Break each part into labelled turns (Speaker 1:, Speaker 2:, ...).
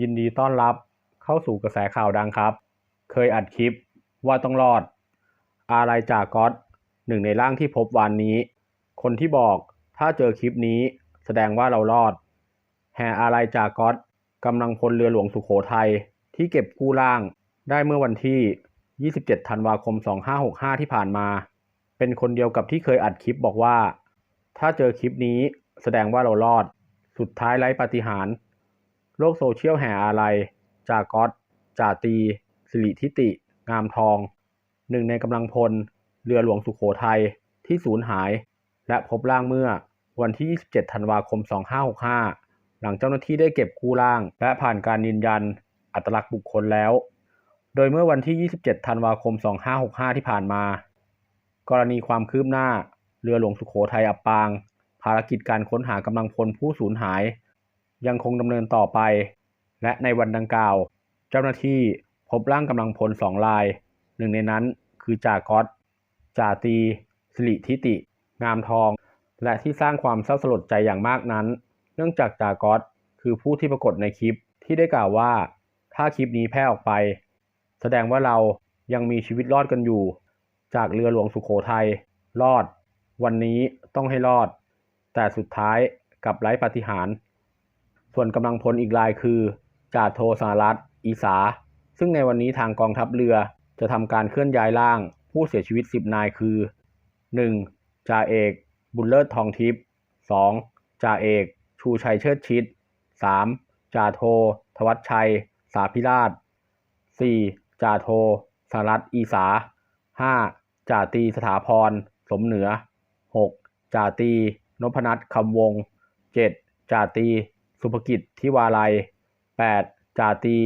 Speaker 1: ยินดีต้อนรับเข้าสู่กระแสข่าวดังครับ เคยอัดคลิปว่าต้องรอด อะไรจากก๊อตหนึ่งในร่างที่พบวันนี้ คนที่บอกถ้าเจอคลิปนี้แสดงว่าเรารอด แห่อะไรจากก๊อตกำลังพลเรือหลวงสุโขทัยที่เก็บกู้ร่างได้เมื่อวันที่ 27 ธันวาคม 2565 ที่ผ่านมา เป็นคนเดียวกับที่เคยอัดคลิปบอกว่า ถ้าเจอคลิปนี้แสดงว่าเรารอด สุดท้ายไร้ปาฏิหาริย์ โลกโซเชียลแห่อะไร จากก๊อตจ่าตี สิริทิติ งามทอง หนึ่งในกำลังพล เรือหลวงสุโขทัย ที่สูญหาย และพบร่างเมื่อวันที่ 27 ธันวาคม 2565 หลังเจ้าหน้าที่ได้เก็บกู้ร่าง และผ่านการยืนยัน อัตลักษณ์บุคคลแล้ว โดยเมื่อวันที่ 27 ธันวาคม 2565 ที่ผ่านมา กรณีความคืบหน้า เรือหลวงสุโขทัยอับปาง ภารกิจการค้นหากำลังพลผู้สูญหาย ยังคงดำเนินต่อไป และในวันดังกล่าว เจ้าหน้าที่พบร่างกำลังพลสองราย หนึ่งในนั้นคือจ่าก๊อตจ่าตีสิริทิติ งามทอง และที่สร้างความเศร้าสลดใจอย่างมากนั้น เนื่องจากจ่าก๊อตคือผู้ที่ปรากฏในคลิปที่ได้กล่าวว่า ถ้าคลิปนี้แพร่ออกไป แสดงว่าเรายังมีชีวิตรอดกันอยู่ จากเรือหลวงสุโขทัยรอด วันนี้ต้องให้รอด แต่สุดท้ายกลับไร้ปฏิหาร ส่วนกำลังพลอีกรายคือจ่าโทสหรัฐอีสา ซึ่งในวันนี้ทางกองทัพเรือจะทำการเคลื่อนย้ายร่าง ผู้เสียชีวิต 10 นายคือ 1. จ่าเอก บุญเลิศทองทิพย์ 2. จ่าเอก ชูชัยเชิดชิด 3. จ่าโท ทวัชชัย สาพิราช 4. จ่าโทสหรัฐอีสา 5. จ่าตีสถาพร สมเหนือ 6. จ่าตีนพนัทคำวง 7. จ่าตี สุภกิจทิวาลัย 8. จ่าตี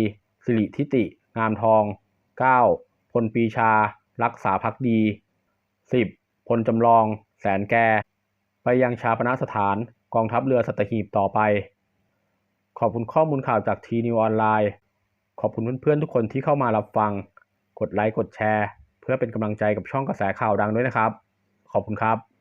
Speaker 1: สิริทิติ งามทอง 9. พลปีชา รักษาพักดี 10. พลจำลอง แสนแก ไปยังชาปนสถานกองทัพเรือสัตหีบต่อไป ขอบคุณข้อมูลข่าวจากทีนิวออนไลน์ ขอบคุณเพื่อนๆทุกคนที่เข้ามารับฟัง กดไลค์ กดแชร์ เพื่อเป็นกำลังใจกับช่องกระแสข่าวดังด้วยนะครับ ขอบคุณครับ